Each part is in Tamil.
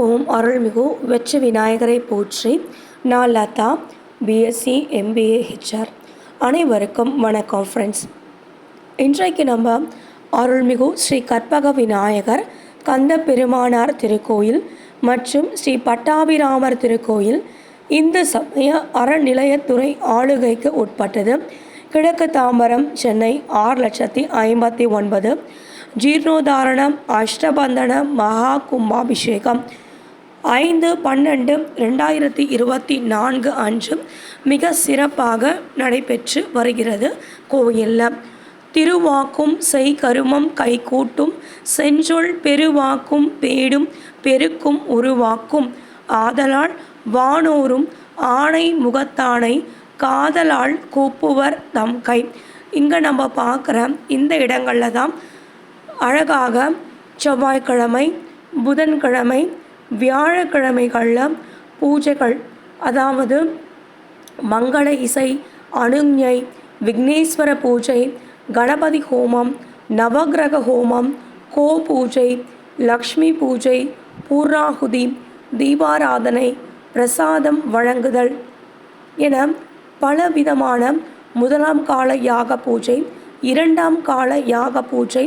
ஓம் அருள்மிகு வெற்றி விநாயகரை போற்றி நான் லதா பிஎஸ்சி எம்பிஏ ஹெச்ஆர் அனைவருக்கும் வணக்கம் ஃப்ரெண்ட்ஸ் இன்றைக்கு நம்ம அருள்மிகு ஸ்ரீ கற்பக விநாயகர் கந்த பெருமானார் திருக்கோயில் மற்றும் ஸ்ரீ பட்டாபிராமர் திருக்கோயில் இந்து சமய அறநிலையத்துறை ஆளுகைக்கு உட்பட்டது. கிழக்கு தாம்பரம் சென்னை ஆறு லட்சத்தி ஐம்பத்தி ஒன்பது. ஜீர்ணோதாரணம் அஷ்டபந்தன மகா கும்பாபிஷேகம் ஐந்து பன்னெண்டு ரெண்டாயிரத்தி இருபத்தி நான்கு அன்று மிக சிறப்பாக நடைபெற்று வருகிறது. கோயிலில் திருவாக்கும் செய்கருமம் கைகூட்டும் செஞ்சொல் பெருவாக்கும் பேடும் பெருக்கும் உருவாக்கும் ஆதலால் வானோரும் ஆணை முகத்தானை காதலால் கூப்புவர் தம் கை. இங்கே நம்ம பார்க்குற இந்த இடங்களில் தான் அழகாக செவ்வாய்க்கிழமை புதன்கிழமை வியாழக்கிழமைகளில் பூஜைகள் அதாவது மங்கள இசை அனுஞை விக்னேஸ்வர பூஜை கணபதி ஹோமம் நவக்கிரக ஹோமம் கோ பூஜை லக்ஷ்மி பூஜை பூர்ணாகுதி தீபாராதனை பிரசாதம் வழங்குதல் என பலவிதமான முதலாம் கால யாக பூஜை இரண்டாம் கால யாக பூஜை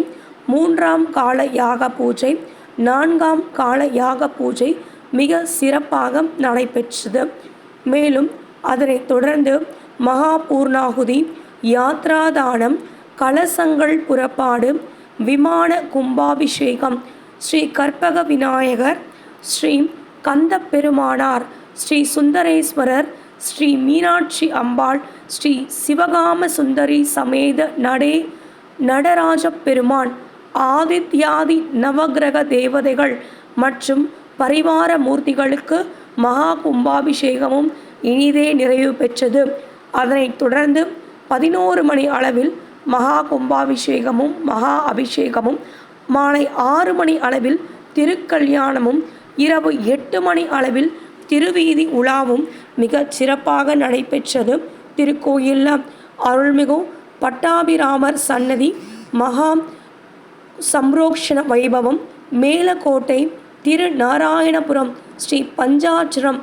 மூன்றாம் கால யாக பூஜை நான்காம் கால யாக பூஜை மிக சிறப்பாக நடைபெற்றது. மேலும் அதனைத் தொடர்ந்து மகா பூர்ணாகுதி யாத்ராதானம் கலசங்கள் புறப்பாடு விமான கும்பாபிஷேகம் ஸ்ரீ கற்பக விநாயகர் ஸ்ரீ கந்த பெருமானார் ஸ்ரீ சுந்தரேஸ்வரர் ஸ்ரீ மீனாட்சி அம்பாள் ஸ்ரீ சிவகாம சுந்தரி சமேத நடே நடராஜ பெருமான் ஆதித்யாதி நவக்கிரக தேவதைகள் மற்றும் பரிவார மூர்த்திகளுக்கு மகா கும்பாபிஷேகமும் இனிதே நிறைவு பெற்றது. அதனைத் தொடர்ந்து பதினோரு மணி அளவில் மகா கும்பாபிஷேகமும் மகா அபிஷேகமும் மாலை ஆறு மணி அளவில் திருக்கல்யாணமும் இரவு எட்டு மணி அளவில் திருவீதி உலாவும் மிகச் சிறப்பாக நடைபெற்றது. திருக்கோயிலில் அருள்மிகு பட்டாபிராமர் சன்னதி மகா சம்ரோக்ஷண வைபவம் மேலக்கோட்டை திருநாராயணபுரம் ஸ்ரீ பஞ்சாட்சரம்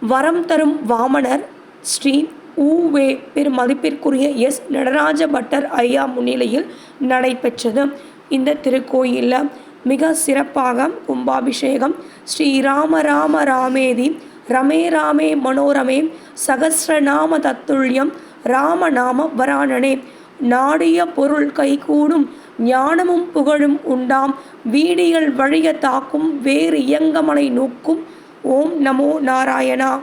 வரம் தரும் வாமனர் ஸ்ரீ ஊவே பெரும் மதிப்பிற்குரிய எஸ். நடராஜ பட்டர் ஐயா முன்னிலையில் நடைபெற்றது. இந்த திருக்கோயிலில் மிக சிறப்பாக கும்பாபிஷேகம் ஸ்ரீ ராம ராம ராமேதி ரமே ராமே மனோரமே சகசிரநாம தத்துல்யம் ராமநாம வராணனே நாடிய பொருள் கைகூடும் ஞானமும் புகழும் உண்டாம். வீடிகள் வழிய தாக்கும் வேறு இயங்கமலை நோக்கும். ஓம் நமோ நாராயணா.